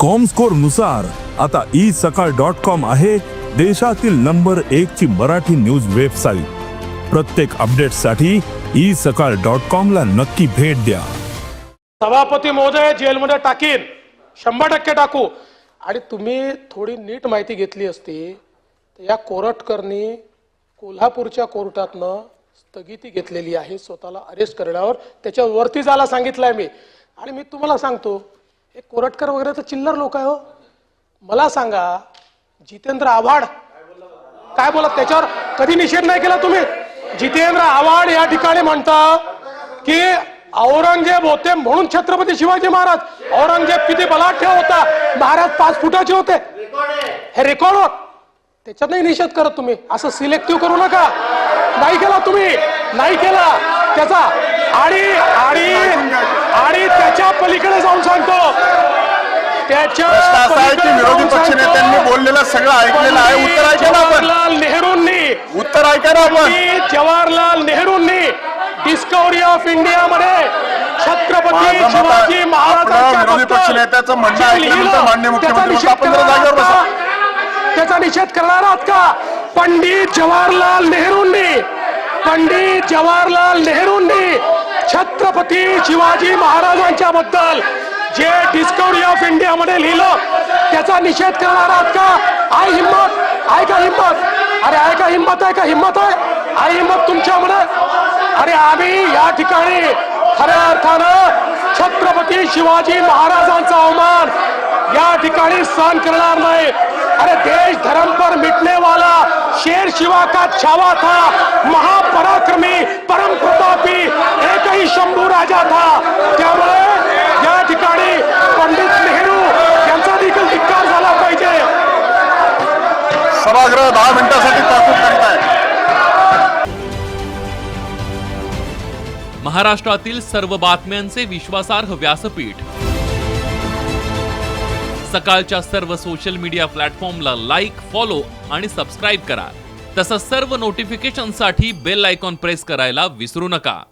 कॉमस्कोरनुसार आता ई सकाळ dot com आहे देशातील नंबर एक ची मराठी न्यूज वेबसाईट प्रत्येक अपडेटसाठी ई सकाळ डॉट कॉम ला नक्की भेट द्या. सभापती महोदय जेलमध्ये टाकीन. शंभर टक्के टाकू. आणि तुम्ही थोडी नीट माहिती घेतली असती तर या कोरटकरनी कोल्हापूरच्या कोर्टातनं स्थगिती घेतलेली आहे स्वतःला अरेस्ट करण्यावर. त्याच्यावरती जायला सांगितलंय मी. आणि मी तुम्हाला सांगतो हे कोरटकर वगैरे तर चिल्लर लोक आहे हो. मला सांगा जितेंद्र आव्हाड काय बोलत त्याच्यावर कधी निषेध नाही केला तुम्ही? जितेंद्र आव्हाड या ठिकाणी म्हणता की औरंगजेब होते म्हणून छत्रपती शिवाजी महाराज. औरंगजेब किती बलाढ्य होता. महाराज पाच फुटाचे होते. हे रेकॉर्ड होत त्याच्यात नाही निषेध करत तुम्ही. असं सिलेक्टिव्ह करू नका. नाही केला तुम्ही. नाही केला. त्याचा आणि आणि आणि त्याच्या पलीकडे जाऊन सांगतो. प्रश्न असा आहे की पलीकडे विरोधी जाऊन पक्षनेत्यांनी सांगतो, बोललेलं सगळं ऐकलेलं आहे. उत्तर ऐका ना आपण. नेहरूंनी उत्तर ऐका ना आपण. जवाहरलाल नेहरूंनी डिस्कवरी ऑफ इंडिया मध्ये छत्रपती माझं मत शिवाजी आहे, आपलं विरोधी पक्षनेत्याचं म्हणणं ऐकल्यानंतर मुख्यमंत्री आपण जरा जागेवर बसा. त्याचा निषेध करणार आहात का? पंडित जवाहरलाल नेहरूंनी पंडित जवाहरलाल नेहरूंनी छत्रपती शिवाजी महाराजांच्या बद्दल जे डिस्कवरी ऑफ इंडिया मध्ये लिहिलं त्याचा निषेध करणार आहात का? आय हिम्मत आहे का हिम्मत अरे आहे का हिम्मत आहे का हिम्मत आहे? आई हिम्मत तुमच्यामध्ये अरे आम्ही या ठिकाणी खऱ्या अर्थानं छत्रपती शिवाजी महाराजांचा अवमान या ठिकाणी सहन करणार नाही. अरे देश धर्म पर मिटने वाला शेर शिवा का छावा था? महापराक्रमी सभागृह दहा मिनिटासाठी तहकूब करीत आहे महाराष्ट्रातील सर्व बातम्यांचे विश्वासार्ह व्यासपीठ. सकाळच्या सर्व सोशल मीडिया प्लॅटफॉर्मला लाईक फॉलो आणि सबस्क्राईब करा. तसंच सर्व नोटिफिकेशनसाठी बेल आयकॉन प्रेस करायला विसरू नका.